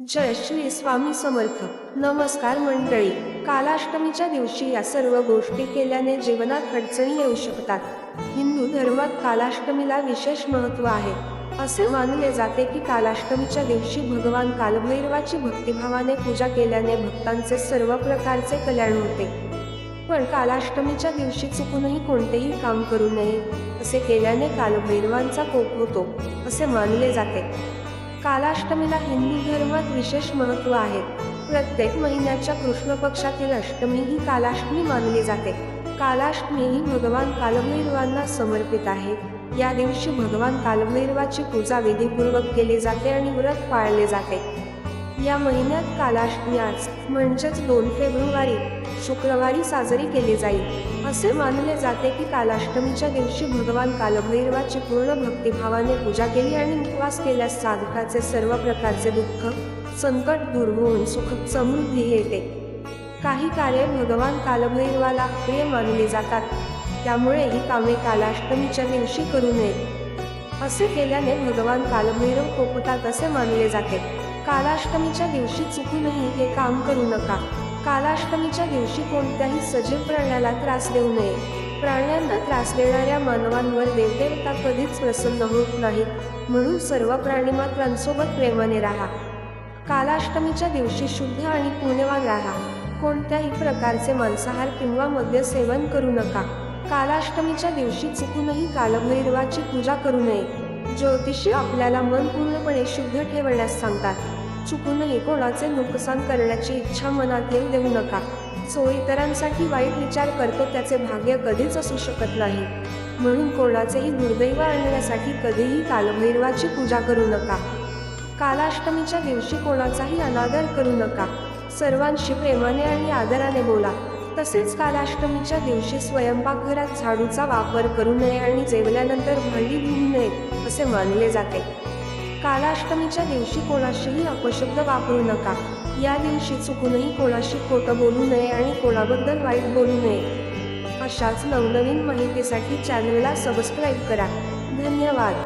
जय श्री स्वामी समर्थ. नमस्कार मंडळी. कालाष्टमीच्या दिवशी या सर्व गोष्टी केल्याने जीवनात अडचणी येऊ शकतात. हिंदू धर्मात कालाष्टमीला विशेष महत्त्व आहे. असे मानले जाते की कालाष्टमीच्या दिवशी भगवान कालभैरवाची भक्तिभावाने पूजा केल्याने भक्तांचे सर्व प्रकारचे कल्याण होते. पण कालाष्टमीच्या दिवशी चुकूनही कोणतेही काम करू नये असे केल्याने कालभैरवांचा कोप होतो असे मानले जाते. कालाष्टमीला हिंदू धर्मात विशेष महत्त्व आहे. प्रत्येक महिन्याच्या कृष्ण पक्षातील अष्टमी ही कालाष्टमी मानली जाते. कालाष्टमी ही भगवान कालभैरवांना समर्पित आहे. या दिवशी भगवान कालभैरवाची पूजा विधीपूर्वक केली जाते आणि व्रत पाळले जाते. या महिन्यात कालाष्टमी आज म्हणजेच दोन फेब्रुवारी शुक्रवारी साजरी केली जाईल. असे मानले जाते की कालाष्टमीच्या दिवशी भगवान कालभैरवाची पूर्ण भक्तिभावाने पूजा केली आणि उपवास केल्यास साधकाचे सर्व प्रकारचे दुःख संकट दूर होऊन सुख समृद्धी येते. काही कार्ये भगवान कालभैरवाला प्रिय मानली जातात. त्यामुळे ही कामे कालाष्टमीच्या दिवशी करू नये असे केल्याने भगवान कालभैरव कोपतात असे मानले जाते कालाष्टमीच्या दिवशी चुकूनही हे काम करू नका. कालाष्टमीच्या दिवशी कोणत्याही सजीव प्राण्याला त्रास देऊ नये. प्राण्यांना त्रास देणाऱ्या मानवांवर देवदेवता कधीच प्रसन्न होत नाहीत. म्हणून सर्व प्राणीमात्रांसोबत प्रेमाने राहा. कालाष्टमीच्या दिवशी शुद्ध आणि पुण्यवान राहा. कोणत्याही प्रकारचे मांसाहार किंवा मद्य सेवन करू नका. कालाष्टमीच्या दिवशी चुकूनही कालभैरवाची पूजा करू नये. ज्योतिषी आपल्याला मन पूर्णपणे शुद्ध ठेवण्यास सांगतात. चुकूनही कोणाचे नुकसान करण्याची इच्छा मनात येऊ देऊ नका. जो इतरांसाठी वाईट विचार करतो त्याचे भाग्य कधीच असू शकत नाही. म्हणून कोणाचेही दुर्दैव आणण्यासाठी कधीही कालभैरवाची पूजा करू नका. कालाष्टमीच्या दिवशी कोणाचाही अनादर करू नका. सर्वांशी प्रेमाने आणि आदराने बोला. तसेच कालाष्टमीच्या दिवशी स्वयंपाकघरात झाडूचा वापर करू नये आणि जेवल्यानंतर भांडी धुवू नये असे मानले जाते. कालाष्टमीच्या दिवशी कोणाशीही अपशब्द वापरू नका. या दिवशी चुकूनही कोणाशी खोटं बोलू नये आणि कोणाबद्दल वाईट बोलू नये. अशाच नवनवीन माहितीसाठी चॅनलला सबस्क्राईब करा. धन्यवाद.